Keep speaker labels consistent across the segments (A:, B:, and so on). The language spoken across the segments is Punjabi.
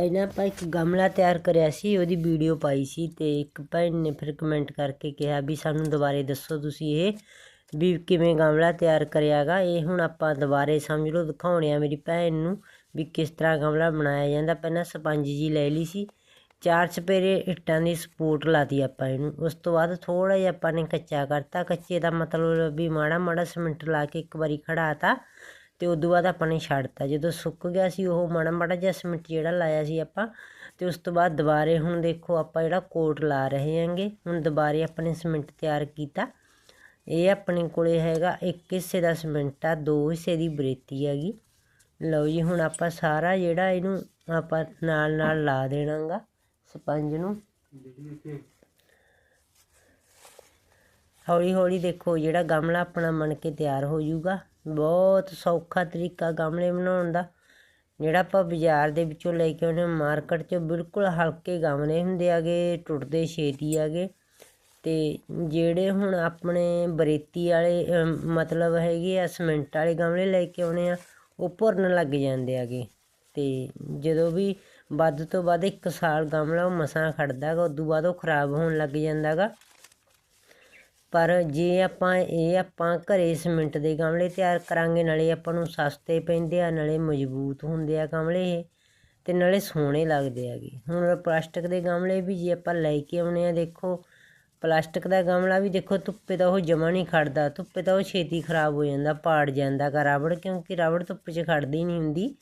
A: ਪਹਿਲਾਂ ਆਪਾਂ ਇੱਕ ਗਮਲਾ ਤਿਆਰ ਕਰਿਆ ਸੀ, ਉਹਦੀ ਵੀਡੀਓ ਪਾਈ ਸੀ ਤੇ ਇੱਕ ਭੈਣ ਨੇ ਫਿਰ ਕਮੈਂਟ ਕਰਕੇ ਕਿਹਾ ਵੀ ਸਾਨੂੰ ਦੁਬਾਰੇ ਦੱਸੋ ਤੁਸੀਂ ਇਹ ਵੀ ਕਿਵੇਂ ਗਮਲਾ ਤਿਆਰ ਕਰਿਆਗਾ। ਇਹ ਹੁਣ ਆਪਾਂ ਦੁਬਾਰੇ ਸਮਝ ਲਓ, ਦਿਖਾਉਣੇ ਆ ਮੇਰੀ ਭੈਣ ਨੂੰ ਵੀ ਕਿਸ ਤਰ੍ਹਾਂ ਗਮਲਾ ਬਣਾਇਆ ਜਾਂਦਾ। ਪਹਿਲਾਂ ਸਪੰਜ ਜੀ ਲੈ ਲਈ ਸੀ, ਚਾਰ ਚਪੇਰੇ ਇੱਟਾਂ ਦੀ ਸਪੋਰਟ ਲਾਤੀ ਆਪਾਂ ਇਹਨੂੰ। ਉਸ ਤੋਂ ਬਾਅਦ ਥੋੜਾ ਜਿਹਾ ਆਪਾਂ ਨੇ ਕੱਚਾ ਕਰਤਾ। ਕੱਚੇ ਦਾ ਮਤਲਬ ਵੀ ਮਾੜਾ ਮਾੜਾ ਸਿਮੈਂਟ ਲਾ ਕੇ ਇੱਕ ਵਾਰੀ ਖੜਾਤਾ ਤੇ ਉਦੋਂ ਬਾਅਦ ਆਪਾਂ ਨੇ ਛੱਡਤਾ। ਜਦੋਂ ਸੁੱਕ ਗਿਆ ਸੀ, ਉਹ ਮਾੜਾ ਮਾੜਾ ਜਿਹਾ ਸੀਮਿੰਟ ਜਿਹੜਾ ਲਾਇਆ ਸੀ ਆਪਾਂ ਅਤੇ ਉਸ ਤੋਂ ਬਾਅਦ ਦੁਬਾਰੇ ਹੁਣ ਦੇਖੋ ਆਪਾਂ ਜਿਹੜਾ ਕੋਟ ਲਾ ਰਹੇ ਹੈਗੇ, ਹੁਣ ਦੁਬਾਰੇ ਆਪਾਂ ਨੇ ਸਿਮੈਂਟ ਤਿਆਰ ਕੀਤਾ। ਇਹ ਆਪਣੇ ਕੋਲੇ ਹੈਗਾ ਇੱਕ ਹਿੱਸੇ ਦਾ ਸੀਮਿੰਟ ਆ, ਦੋ ਹਿੱਸੇ ਦੀ ਬਰੇਤੀ ਹੈਗੀ। ਲਓ ਜੀ, ਹੁਣ ਆਪਾਂ ਸਾਰਾ ਜਿਹੜਾ ਇਹਨੂੰ ਆਪਾਂ ਨਾਲ ਨਾਲ ਲਾ ਦੇਣਾਗਾ, ਸਪੰਜ ਨੂੰ। ਹੌਲੀ ਹੌਲੀ ਦੇਖੋ ਜਿਹੜਾ ਗਮਲਾ ਆਪਣਾ ਬਣ ਕੇ ਤਿਆਰ ਹੋ ਜਾਊਗਾ। ਬਹੁਤ ਸੌਖਾ ਤਰੀਕਾ ਗਮਲੇ ਬਣਾਉਣ ਦਾ, ਜਿਹੜਾ ਆਪਾਂ ਬਾਜ਼ਾਰ ਦੇ ਵਿੱਚੋਂ ਲੈ ਕੇ ਆਉਂਦੇ ਮਾਰਕੀਟ 'ਚੋਂ ਬਿਲਕੁਲ ਹਲਕੇ ਗਮਲੇ ਹੁੰਦੇ ਆਗੇ ਟੁੱਟਦੇ ਛੇਤੀ ਆਗੇ ਅਤੇ ਜਿਹੜੇ ਹੁਣ ਆਪਣੇ ਬਰੇਤੀ ਵਾਲੇ ਮਤਲਬ ਹੈਗੇ ਆ, ਸਿਮੈਂਟ ਵਾਲੇ ਗਮਲੇ ਲੈ ਕੇ ਆਉਣੇ ਆ ਉਹ ਭੁਰਨ ਲੱਗ ਜਾਂਦੇ ਆਗੇ ਅਤੇ ਜਦੋਂ ਵੀ ਵੱਧ ਤੋਂ ਵੱਧ ਇੱਕ ਸਾਲ ਗਮਲਾ ਉਹ ਮਸਾਂ ਖੜਦਾ ਗਾ ਉਦੋਂ ਬਾਅਦ ਉਹ ਖਰਾਬ ਹੋਣ ਲੱਗ ਜਾਂਦਾ ਗਾ ਪਰ ਜੇ ਆਪਾਂ ਇਹ ਆਪਾਂ ਘਰੇ ਸੀਮਿੰਟ ਦੇ ਗਮਲੇ ਤਿਆਰ ਕਰਾਂਗੇ, ਨਾਲੇ ਆਪਾਂ ਨੂੰ ਸਸਤੇ ਪੈਂਦੇ ਆ, ਨਾਲੇ ਮਜ਼ਬੂਤ ਹੁੰਦੇ ਆ ਗਮਲੇ ਇਹ, ਤੇ ਨਾਲੇ ਸੋਹਣੇ ਲੱਗਦੇ ਹੈਗੇ। ਹੁਣ ਪਲਾਸਟਿਕ ਦੇ ਗਮਲੇ ਵੀ ਜੇ ਆਪਾਂ ਲੈ ਕੇ ਆਉਣੇ ਆ, ਦੇਖੋ, ਪਲਾਸਟਿਕ ਦਾ ਗਮਲਾ ਵੀ ਦੇਖੋ, ਧੁੱਪੇ ਤਾਂ ਉਹ ਜਮਾ ਨਹੀਂ ਖੜਦਾ, ਧੁੱਪੇ ਤਾਂ ਉਹ ਛੇਤੀ ਖਰਾਬ ਹੋ ਜਾਂਦਾ, ਪਾੜ ਜਾਂਦਾ ਗਾ ਰਬੜ ਕਿਉਂਕਿ ਰਬੜ ਧੁੱਪ 'ਚ ਖੜਦੀ ਨਹੀਂ ਹੁੰਦੀ।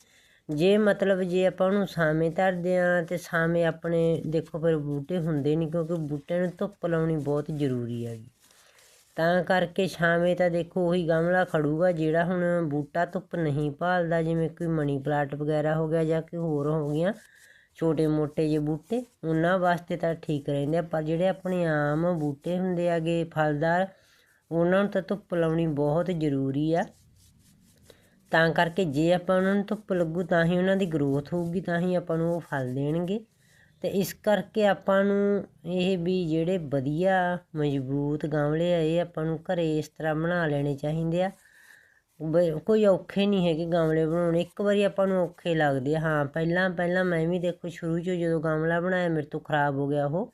A: ਜੇ ਮਤਲਬ ਜੇ ਆਪਾਂ ਉਹਨੂੰ ਸਾਵੇਂ ਧਰਦੇ ਆ, ਤੇ ਸਾਵੇਂ ਆਪਣੇ ਦੇਖੋ, ਫਿਰ ਬੂਟੇ ਹੁੰਦੇ ਨਹੀਂ, ਕਿਉਂਕਿ ਬੂਟਿਆਂ ਨੂੰ ਧੁੱਪ ਲਾਉਣੀ ਬਹੁਤ ਜ਼ਰੂਰੀ ਹੈਗੀ। ਤਾਂ ਕਰਕੇ ਛਾਵੇਂ ਤਾਂ ਦੇਖੋ ਉਹੀ ਗਮਲਾ ਖੜੂਗਾ, ਜਿਹੜਾ ਹੁਣ ਬੂਟਾ ਧੁੱਪ ਨਹੀਂ ਭਾਲਦਾ, ਜਿਵੇਂ ਕੋਈ ਮਨੀ ਪਲਾਂਟ ਵਗੈਰਾ ਹੋ ਗਿਆ ਜਾਂ ਕੋਈ ਹੋਰ ਹੋ ਗਿਆ, ਛੋਟੇ ਮੋਟੇ ਜੇ ਬੂਟੇ, ਉਹਨਾਂ ਵਾਸਤੇ ਤਾਂ ਠੀਕ ਰਹਿੰਦੇ ਆ। ਪਰ ਜਿਹੜੇ ਆਪਣੇ ਆਮ ਬੂਟੇ ਹੁੰਦੇ ਆਗੇ, ਫਲਦਾਰ, ਉਹਨਾਂ ਨੂੰ ਤਾਂ ਧੁੱਪ ਲਾਉਣੀ ਬਹੁਤ ਜ਼ਰੂਰੀ ਆ। ਤਾਂ ਕਰਕੇ ਜੇ ਆਪਾਂ ਉਹਨਾਂ ਨੂੰ ਧੁੱਪ ਲੱਗੂ, ਤਾਂ ਹੀ ਉਹਨਾਂ ਦੀ ਗਰੋਥ ਹੋਊਗੀ, ਤਾਂ ਹੀ ਆਪਾਂ ਨੂੰ ਉਹ ਫਲ ਦੇਣਗੇ। ਤੇ ਇਸ ਕਰਕੇ ਆਪਾਂ ਨੂੰ ਇਹ ਵੀ ਜਿਹੜੇ ਵਧੀਆ ਮਜ਼ਬੂਤ ਗਮਲੇ ਆ, ਇਹ ਆਪਾਂ ਨੂੰ ਘਰ ਇਸ ਤਰ੍ਹਾਂ ਬਣਾ ਲੈਣੇ ਚਾਹੀਦੇ ਆ। ਬ- ਕੋਈ ਔਖੇ ਨਹੀਂ ਹੈਗੇ ਗਮਲੇ ਬਣਾਉਣੇ, ਇੱਕ ਵਾਰੀ ਆਪਾਂ ਨੂੰ ਔਖੇ ਲੱਗਦੇ ਆ। ਹਾਂ, ਪਹਿਲਾਂ ਪਹਿਲਾਂ ਮੈਂ ਵੀ ਦੇਖੋ ਸ਼ੁਰੂ 'ਚ ਜਦੋਂ ਗਮਲਾ ਬਣਾਇਆ, ਮੇਰੇ ਤੋਂ ਖਰਾਬ ਹੋ ਗਿਆ ਉਹ।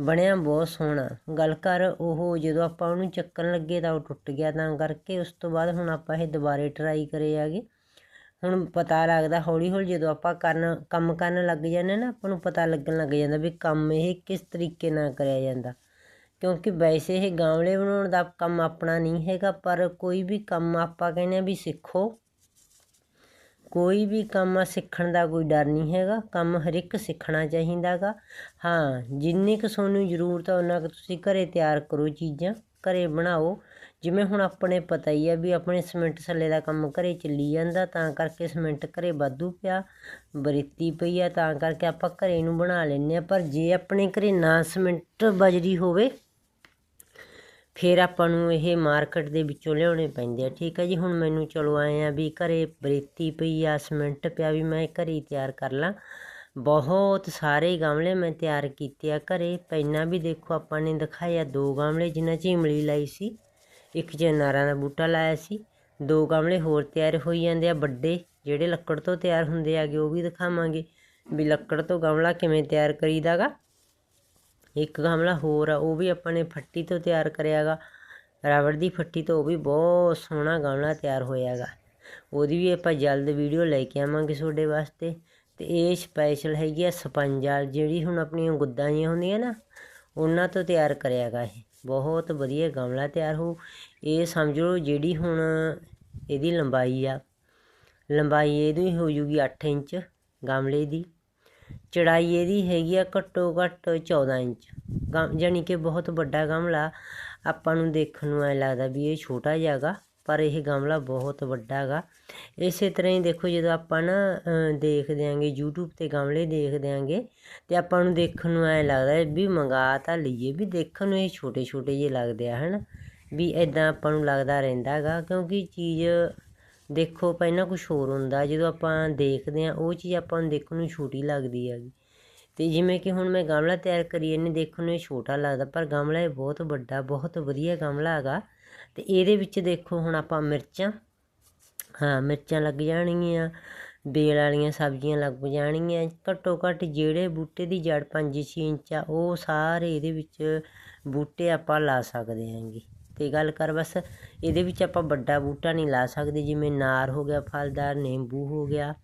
A: ਬਣਿਆ ਬਹੁਤ ਸੋਹਣਾ। ਗੱਲ ਕਰ ਉਹ ਜਦੋਂ ਆਪਾਂ ਉਹਨੂੰ ਚੱਕਣ ਲੱਗੇ ਤਾਂ ਉਹ ਟੁੱਟ ਗਿਆ, ਤਾਂ ਕਰਕੇ ਉਸ ਤੋਂ ਬਾਅਦ ਹੁਣ ਆਪਾਂ ਇਹ ਦੁਬਾਰੇ ਟਰਾਈ ਕਰੇ ਆਗੇ ਹੁਣ ਪਤਾ ਲੱਗਦਾ ਹੌਲੀ ਹੌਲੀ ਜਦੋਂ ਆਪਾਂ ਕਰਨ, ਕੰਮ ਕਰਨ ਲੱਗ ਜਾਂਦੇ ਨਾ, ਆਪਾਂ ਨੂੰ ਪਤਾ ਲੱਗਣ ਲੱਗ ਜਾਂਦਾ ਵੀ ਕੰਮ ਇਹ ਕਿਸ ਤਰੀਕੇ ਨਾਲ ਕਰਿਆ ਜਾਂਦਾ। ਕਿਉਂਕਿ ਵੈਸੇ ਇਹ ਗਾਂਵਲੇ ਬਣਾਉਣ ਦਾ ਕੰਮ ਆਪਣਾ ਨਹੀਂ ਹੈਗਾ, ਪਰ ਕੋਈ ਵੀ ਕੰਮ ਆਪਾਂ ਕਹਿੰਦੇ ਆ ਵੀ ਸਿੱਖੋ। ਕੋਈ ਵੀ ਕੰਮ ਸਿੱਖਣ ਦਾ ਕੋਈ ਡਰ ਨਹੀਂ ਹੈਗਾ, ਕੰਮ ਹਰ ਇੱਕ ਸਿੱਖਣਾ ਚਾਹੀਦਾਗਾ ਹਾਂ, ਜਿੰਨੀ ਕੁ ਤੁਹਾਨੂੰ ਜ਼ਰੂਰਤ ਆ ਉਹਨਾਂ ਕੁ ਤੁਸੀਂ ਘਰੇ ਤਿਆਰ ਕਰੋ ਚੀਜ਼ਾਂ, ਘਰੇ ਬਣਾਓ। ਜਿਵੇਂ ਹੁਣ ਆਪਣੇ ਪਤਾ ਹੀ ਆ ਵੀ ਆਪਣੇ ਸਿਮੈਂਟ ਸੱਲੇ ਦਾ ਕੰਮ ਘਰੇ ਚੱਲੀ ਜਾਂਦਾ, ਤਾਂ ਕਰਕੇ ਸਿਮੈਂਟ ਘਰੇ ਵਾਧੂ ਪਿਆ, ਬਰੇਤੀ ਪਈ ਆ, ਤਾਂ ਕਰਕੇ ਆਪਾਂ ਘਰੇ ਨੂੰ ਬਣਾ ਲੈਂਦੇ ਆ ਪਰ ਜੇ ਆਪਣੇ ਘਰੇ ਨਾ ਸਿਮੈਂਟ ਬਜਰੀ ਹੋਵੇ, ਫਿਰ ਆਪਾਂ ਨੂੰ ਇਹ ਮਾਰਕੀਟ ਦੇ ਵਿੱਚੋਂ ਲਿਆਉਣੇ ਪੈਂਦੇ ਆ। ਠੀਕ ਹੈ ਜੀ, ਹੁਣ ਮੈਨੂੰ ਚਲੋ ਆਏ ਆ ਵੀ ਘਰੇ ਬਰੇਤੀ ਪਈ ਆ, ਸਿਮੈਂਟ ਪਿਆ ਵੀ ਮੈਂ ਘਰੇ ਹੀ ਤਿਆਰ ਕਰ ਲਾਂ। ਬਹੁਤ ਸਾਰੇ ਗਮਲੇ ਮੈਂ ਤਿਆਰ ਕੀਤੇ ਆ ਘਰੇ। ਪਹਿਲਾਂ ਵੀ ਦੇਖੋ ਆਪਾਂ ਨੇ ਦਿਖਾਇਆ ਦੋ ਗਮਲੇ, ਜਿਨ੍ਹਾਂ 'ਚ ਇਮਲੀ ਲਾਈ ਸੀ। ਇੱਕ 'ਚ ਅਨਾਰਾਂ ਦਾ ਬੂਟਾ ਲਾਇਆ ਸੀ। ਦੋ ਗਮਲੇ ਹੋਰ ਤਿਆਰ ਹੋਈ ਜਾਂਦੇ ਆ, ਵੱਡੇ, ਜਿਹੜੇ ਲੱਕੜ ਤੋਂ ਤਿਆਰ ਹੁੰਦੇ ਆਗੇ ਉਹ ਵੀ ਦਿਖਾਵਾਂਗੇ। ਵੀ ਲੱਕੜ ਤੋਂ ਗਮਲਾ ਕਿਵੇਂ ਤਿਆਰ ਕਰੀਦਾਗਾ ਇੱਕ ਗਮਲਾ ਹੋਰ ਆ, ਉਹ ਵੀ ਆਪਾਂ ਨੇ ਫੱਟੀ ਤੋਂ ਤਿਆਰ ਕਰਿਆਗਾ ਰਬੜ ਦੀ ਫੱਟੀ ਤੋਂ ਉਹ ਵੀ ਬਹੁਤ ਸੋਹਣਾ ਗਮਲਾ ਤਿਆਰ ਹੋਇਆਗਾ ਉਹਦੀ ਵੀ ਆਪਾਂ ਜਲਦ ਵੀਡੀਓ ਲੈ ਕੇ ਆਵਾਂਗੇ ਤੁਹਾਡੇ ਵਾਸਤੇ। ਤੇ ਇਹ ਸਪੈਸ਼ਲ ਹੈਗੀ ਆ ਸਪੰਜਾਲ ਜਿਹੜੀ ਹੁਣ ਆਪਣੀਆਂ ਗੁੱਦਾਂ ਜੀਆਂ ਹੁੰਦੀਆਂ ਨਾ, ਉਹਨਾਂ ਤੋਂ ਤਿਆਰ ਕਰਿਆਗਾ ਇਹ। ਬਹੁਤ ਵਧੀਆ ਗਮਲਾ ਤਿਆਰ ਹੋ। ਇਹ ਸਮਝ ਲਓ ਜਿਹੜੀ ਹੁਣ ਇਹਦੀ ਲੰਬਾਈ ਆ। ਲੰਬਾਈ ਇਹਦੀ ਹੋ ਜੂਗੀ 8 ਇੰਚ ਗਮਲੇ ਦੀ। ਚੜਾਈ ਇਹਦੀ ਹੈਗੀ ਆ ਘੱਟੋ ਘੱਟ 14 ਇੰਚ। ਗਮ ਜਾਣੀ ਕਿ ਬਹੁਤ ਵੱਡਾ ਗਮਲਾ। ਆਪਾਂ ਨੂੰ ਦੇਖਣ ਨੂੰ ਐ ਲੱਗਦਾ ਵੀ ਇਹ ਛੋਟਾ ਜਿਹਾ ਗਾ ਪਰ ਇਹ ਗਮਲਾ ਬਹੁਤ ਵੱਡਾ ਗਾ। ਇਸੇ ਤਰ੍ਹਾਂ ਹੀ ਦੇਖੋ ਜਦੋਂ ਆਪਾਂ ਨਾ ਦੇਖਦੇ ਆਂਗੇ, YouTube ਤੇ ਗਮਲੇ ਦੇਖਦੇ ਆਂਗੇ, ਤੇ ਆਪਾਂ ਨੂੰ ਦੇਖਣ ਨੂੰ ਐ ਲੱਗਦਾ ਵੀ ਮੰਗਾ ਤਾਂ ਲਈਏ, ਵੀ ਦੇਖਣ ਨੂੰ ਇਹ ਛੋਟੇ ਛੋਟੇ ਜਿਹੇ ਲੱਗਦੇ ਆ, ਹਨ? ਵੀ ਇਦਾਂ ਆਪਾਂ ਨੂੰ ਲੱਗਦਾ ਰਹਿੰਦਾ ਗਾ, ਕਿਉਂਕਿ ਚੀਜ਼ ਦੇਖੋ ਪਹਿਲਾਂ ਕੁਝ ਹੋਰ ਹੁੰਦਾ, ਜਦੋਂ ਆਪਾਂ ਦੇਖਦੇ ਆ, ਉਹ ਚੀਜ਼ ਆਪਾਂ ਨੂੰ ਦੇਖਣ ਨੂੰ ਛੋਟੀ ਲੱਗਦੀ ਹੈਗੀ। ਤੇ ਜਿਵੇਂ ਕਿ ਹੁਣ ਮੈਂ ਗਮਲਾ ਤਿਆਰ ਕਰੀ, ਇਹਨੇ ਦੇਖਣ ਨੂੰ ਇਹ ਛੋਟਾ ਲੱਗਦਾ, ਪਰ ਗਮਲਾ ਇਹ ਬਹੁਤ ਵੱਡਾ, ਬਹੁਤ ਵਧੀਆ ਗਮਲਾ ਹੈਗਾ ਤੇ ਇਹਦੇ ਵਿੱਚ ਦੇਖੋ ਹੁਣ ਆਪਾਂ ਮਿਰਚਾਂ। ਹਾਂ, ਮਿਰਚਾਂ ਲੱਗ ਜਾਣਗੀਆਂ, ਬੇਲ ਵਾਲੀਆਂ ਸਬਜ਼ੀਆਂ ਲੱਗ ਜਾਣਗੀਆਂ। ਘੱਟੋ ਘੱਟ ਜਿਹੜੇ ਬੂਟੇ ਦੀ ਜੜ 5-6 ਇੰਚ ਆ, ਉਹ ਸਾਰੇ ਇਹਦੇ ਵਿੱਚ ਬੂਟੇ ਆਪਾਂ ਲਾ ਸਕਦੇ ਹਾਂਗੇ। ਤੇ ਗੱਲ ਕਰ ਬਸ, ਇਹਦੇ ਵਿੱਚ ਆਪਾਂ ਵੱਡਾ ਬੂਟਾ ਨਹੀਂ ਲਾ ਸਕਦੇ, ਜਿਵੇਂ ਨਾਰ ਹੋ ਗਿਆ, ਫਲਦਾਰ, ਨਿੰਬੂ ਹੋ ਗਿਆ,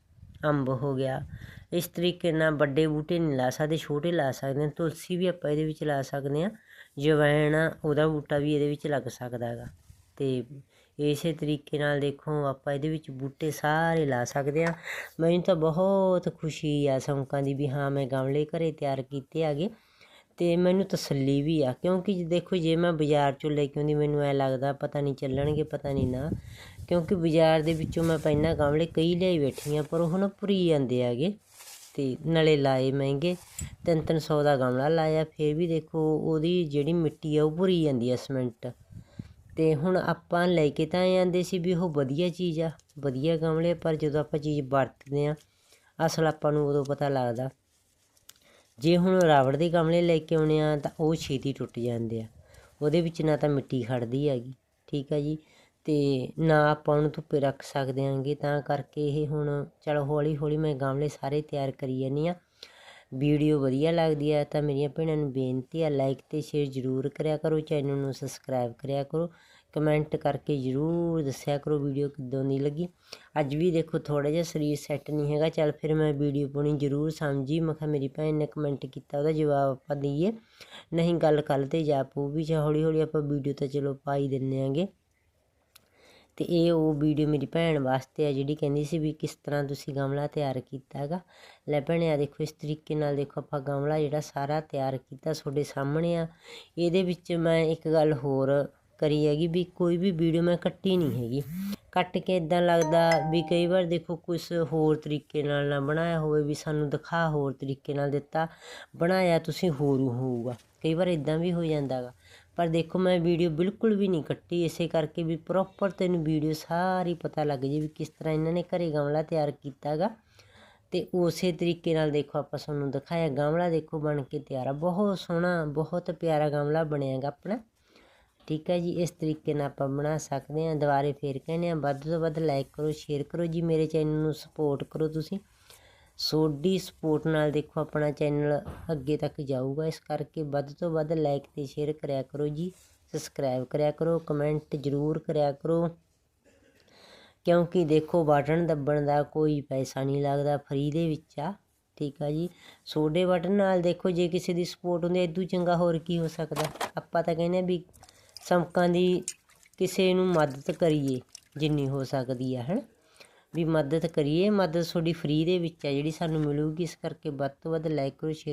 A: ਅੰਬ ਹੋ ਗਿਆ। ਇਸ ਤਰੀਕੇ ਨਾਲ ਵੱਡੇ ਬੂਟੇ ਨਹੀਂ ਲਾ ਸਕਦੇ ਛੋਟੇ ਲਾ ਸਕਦੇ ਹਾਂ ਤੁਲਸੀ ਵੀ ਆਪਾਂ ਇਹਦੇ ਵਿੱਚ ਲਾ ਸਕਦੇ ਹਾਂ ਜਵੈਣ ਆ, ਉਹਦਾ ਬੂਟਾ ਵੀ ਇਹਦੇ ਵਿੱਚ ਲੱਗ ਸਕਦਾ ਹੈਗਾ। ਅਤੇ ਇਸੇ ਤਰੀਕੇ ਨਾਲ ਦੇਖੋ ਆਪਾਂ ਇਹਦੇ ਵਿੱਚ ਬੂਟੇ ਸਾਰੇ ਲਾ ਸਕਦੇ ਹਾਂ। ਮੈਨੂੰ ਤਾਂ ਬਹੁਤ ਖੁਸ਼ੀ ਆ ਸੌਂਕਾਂ ਦੀ ਵੀ ਹਾਂ ਮੈਂ ਗਮਲੇ ਘਰੇ ਤਿਆਰ ਕੀਤੇ ਹੈਗੇ ਤੇ ਮੈਨੂੰ ਤਸੱਲੀ ਵੀ ਆ ਕਿਉਂਕਿ ਦੇਖੋ ਜੇ ਮੈਂ ਬਾਜ਼ਾਰ ਚੋਂ ਲੈ ਕੇ ਆਉਂਦੀ ਮੈਨੂੰ ਐ ਲੱਗਦਾ ਪਤਾ ਨਹੀਂ ਚੱਲਣਗੇ ਪਤਾ ਨਹੀਂ ਨਾ ਕਿਉਂਕਿ ਬਾਜ਼ਾਰ ਦੇ ਵਿੱਚੋਂ ਮੈਂ ਪਹਿਲਾਂ ਗਮਲੇ ਕਈ ਲਿਆਈ ਬੈਠੀ ਹਾਂ ਪਰ ਉਹ ਨਾ ਭੁਰੀ ਜਾਂਦੇ ਹੈਗੇ। ਤੇ ਨਾਲੇ ਲਾਏ ਮਹਿੰਗੇ। ਤਿੰਨ ਤਿੰਨ ਸੌ ਦਾ ਗਮਲਾ ਲਾਇਆ, ਫਿਰ ਵੀ ਦੇਖੋ ਉਹਦੀ ਜਿਹੜੀ ਮਿੱਟੀ ਆ, ਉਹ ਭੁਰੀ ਜਾਂਦੀ ਆ ਸੀਮੈਂਟ ਅਤੇ ਹੁਣ ਆਪਾਂ ਲੈ ਕੇ ਤਾਂ ਇਹ ਆਉਂਦੇ ਸੀ ਵੀ ਉਹ ਵਧੀਆ ਚੀਜ਼ ਆ, ਵਧੀਆ ਗਮਲੇ, ਪਰ ਜਦੋਂ ਆਪਾਂ ਚੀਜ਼ ਵਰਤਦੇ ਹਾਂ, ਅਸਲ ਆਪਾਂ ਨੂੰ ਉਦੋਂ ਪਤਾ ਲੱਗਦਾ। ਜੇ ਹੁਣ ਰਾਵੜ ਦੇ ਗਮਲੇ ਲੈ ਕੇ ਆਉਣੇ ਆ, ਤਾਂ ਉਹ ਛੇਤੀ ਟੁੱਟ ਜਾਂਦੇ ਆ। ਉਹਦੇ ਵਿੱਚ ਨਾ ਤਾਂ ਮਿੱਟੀ ਖੜਦੀ ਹੈਗੀ, ਠੀਕ ਆ ਜੀ? ਅਤੇ ਨਾ ਆਪਾਂ ਉਹਨੂੰ ਧੁੱਪੇ ਰੱਖ ਸਕਦੇ ਆਂਗੇ ਤਾਂ ਕਰਕੇ ਇਹ ਹੁਣ ਚਲੋ ਹੌਲੀ ਹੌਲੀ ਮੈਂ ਗਮਲੇ ਸਾਰੇ ਤਿਆਰ ਕਰੀ ਜਾਂਦੀ ਹਾਂ। ਵੀਡੀਓ ਵਧੀਆ ਲੱਗਦੀ ਹੈ ਤਾਂ ਮੇਰੀਆਂ ਭੈਣਾਂ ਨੂੰ ਬੇਨਤੀ ਹੈ ਲਾਈਕ ਅਤੇ ਸ਼ੇਅਰ ਜ਼ਰੂਰ ਕਰਿਆ ਕਰੋ ਚੈਨਲ ਨੂੰ ਸਬਸਕ੍ਰਾਈਬ ਕਰਿਆ ਕਰੋ। ਕਮੈਂਟ ਕਰਕੇ ਜ਼ਰੂਰ ਦੱਸਿਆ ਕਰੋ ਵੀਡੀਓ ਕਿੱਦਾਂ ਦੀ ਲੱਗੀ। ਅੱਜ ਵੀ ਦੇਖੋ ਥੋੜਾ ਜਿਹਾ ਸਰੀਰ ਸੈੱਟ ਨਹੀਂ ਹੈਗਾ, ਚੱਲ ਫਿਰ ਮੈਂ ਵੀਡੀਓ ਪਾਉਣੀ ਜ਼ਰੂਰ ਸਮਝੀ। ਮੈਂ ਕਿਹਾ ਮੇਰੀ ਭੈਣ ਨੇ ਕਮੈਂਟ ਕੀਤਾ, ਉਹਦਾ ਜਵਾਬ ਆਪਾਂ ਦਈਏ। ਨਹੀਂ ਗੱਲ ਕੱਲ ਤੇ ਜਾ ਪਊ ਵੀ ਜੇ ਹੌਲੀ ਹੌਲੀ ਆਪਾਂ ਵੀਡੀਓ ਤਾਂ ਚਲੋ ਪਾ ਹੀ ਦਿੰਨੇ ਆਂਗੇ ਅਤੇ ਇਹ ਉਹ ਵੀਡੀਓ ਮੇਰੀ ਭੈਣ ਵਾਸਤੇ ਆ, ਜਿਹੜੀ ਕਹਿੰਦੀ ਸੀ ਵੀ ਕਿਸ ਤਰ੍ਹਾਂ ਤੁਸੀਂ ਗਮਲਾ ਤਿਆਰ ਕੀਤਾ ਹੈਗਾ। ਲੈ ਭੈਣੇ ਆ ਦੇਖੋ, ਇਸ ਤਰੀਕੇ ਨਾਲ ਦੇਖੋ ਆਪਾਂ ਗਮਲਾ ਜਿਹੜਾ ਸਾਰਾ ਤਿਆਰ ਕੀਤਾ ਤੁਹਾਡੇ ਸਾਹਮਣੇ ਆ। ਇਹਦੇ ਵਿੱਚ ਮੈਂ ਇੱਕ ਗੱਲ ਹੋਰ ਕਰੀ ਹੈਗੀ ਵੀ ਕੋਈ ਵੀ ਵੀਡੀਓ ਮੈਂ ਕੱਟੀ ਨਹੀਂ ਹੈਗੀ। ਕੱਟ ਕੇ ਇਦਾਂ ਲੱਗਦਾ ਵੀ ਕਈ ਵਾਰ ਦੇਖੋ ਕੁਝ ਹੋਰ ਤਰੀਕੇ ਨਾਲ ਨਾ ਬਣਾਇਆ ਹੋਵੇ ਵੀ ਸਾਨੂੰ ਦਿਖਾ ਹੋਰ ਤਰੀਕੇ ਨਾਲ ਦਿੱਤਾ, ਬਣਾਇਆ ਤੁਸੀਂ ਹੋਰ ਹੋਊਗਾ। ਕਈ ਵਾਰ ਇਦਾਂ ਵੀ ਹੋ ਜਾਂਦਾ ਗਾ ਪਰ ਦੇਖੋ ਮੈਂ ਵੀਡੀਓ ਬਿਲਕੁਲ ਵੀ ਨਹੀਂ ਕੱਟੀ, ਇਸੇ ਕਰਕੇ ਵੀ ਪ੍ਰੋਪਰ ਤੈਨੂੰ ਵੀਡੀਓ ਸਾਰੀ ਪਤਾ ਲੱਗ ਜੇ ਵੀ ਕਿਸ ਤਰ੍ਹਾਂ ਇਹਨਾਂ ਨੇ ਘਰੇ ਗਮਲਾ ਤਿਆਰ ਕੀਤਾਗਾ। ਤੇ ਉਸੇ ਤਰੀਕੇ ਨਾਲ ਦੇਖੋ ਆਪਾਂ ਤੁਹਾਨੂੰ ਦਿਖਾਇਆ, ਗਮਲਾ ਦੇਖੋ ਬਣ ਕੇ ਤਿਆਰ ਆ। ਬਹੁਤ ਸੋਹਣਾ, ਬਹੁਤ ਪਿਆਰਾ ਗਮਲਾ ਬਣਿਆਗਾ ਆਪਣਾ। ਠੀਕ ਹੈ ਜੀ, ਇਸ ਤਰੀਕੇ ਨਾਲ ਆਪਾਂ ਬਣਾ ਸਕਦੇ ਹਾਂ ਦੁਬਾਰੇ ਫੇਰ ਕਹਿੰਦੇ ਆ, ਵੱਧ ਤੋਂ ਵੱਧ ਲਾਈਕ ਕਰੋ ਸ਼ੇਅਰ ਕਰੋ ਜੀ, ਮੇਰੇ ਚੈਨਲ ਨੂੰ ਸਪੋਰਟ ਕਰੋ ਤੁਸੀਂ। ਸੋਡੀ ਸਪੋਰਟ ਨਾਲ ਦੇਖੋ ਆਪਣਾ ਚੈਨਲ ਅੱਗੇ ਤੱਕ ਜਾਊਗਾ। ਇਸ ਕਰਕੇ ਵੱਧ ਤੋਂ ਵੱਧ ਲਾਈਕ ਤੇ ਸ਼ੇਅਰ ਕਰਿਆ ਕਰੋ ਜੀ ਸਬਸਕ੍ਰਾਈਬ ਕਰਿਆ ਕਰੋ ਕਮੈਂਟ ਜ਼ਰੂਰ ਕਰਿਆ ਕਰੋ। ਕਿਉਂਕਿ ਦੇਖੋ ਬਟਨ ਦੱਬਣ ਦਾ ਕੋਈ ਪੈਸਾ ਨਹੀਂ ਲੱਗਦਾ ਫ੍ਰੀ ਦੇ ਵਿੱਚ ਆ, ਠੀਕ ਆ ਜੀ। ਸੋਡੇ ਬਟਨ ਨਾਲ ਦੇਖੋ ਜੇ ਕਿਸੇ ਦੀ ਸਪੋਰਟ ਹੁੰਦੀ ਇਦੋਂ ਚੰਗਾ ਹੋਰ ਕੀ ਹੋ ਸਕਦਾ? ਆਪਾਂ ਤਾਂ ਕਹਿੰਦੇ ਆ ਵੀ ਸਮਕਾਂ ਦੀ ਕਿਸੇ ਨੂੰ ਮਦਦ ਕਰੀਏ, ਜਿੰਨੀ ਹੋ ਸਕਦੀ ਆ, ਹਨ? ਵੀ ਮਦਦ ਕਰੀਏ, ਮਦਦ ਤੁਹਾਡੀ ਫਰੀ ਦੇ ਵਿੱਚ ਆ ਜਿਹੜੀ ਸਾਨੂੰ ਮਿਲੂਗੀ, ਇਸ ਕਰਕੇ ਵੱਧ ਤੋਂ ਵੱਧ ਲਾਈਕ ਕਰੋ ਸ਼ੇਅਰ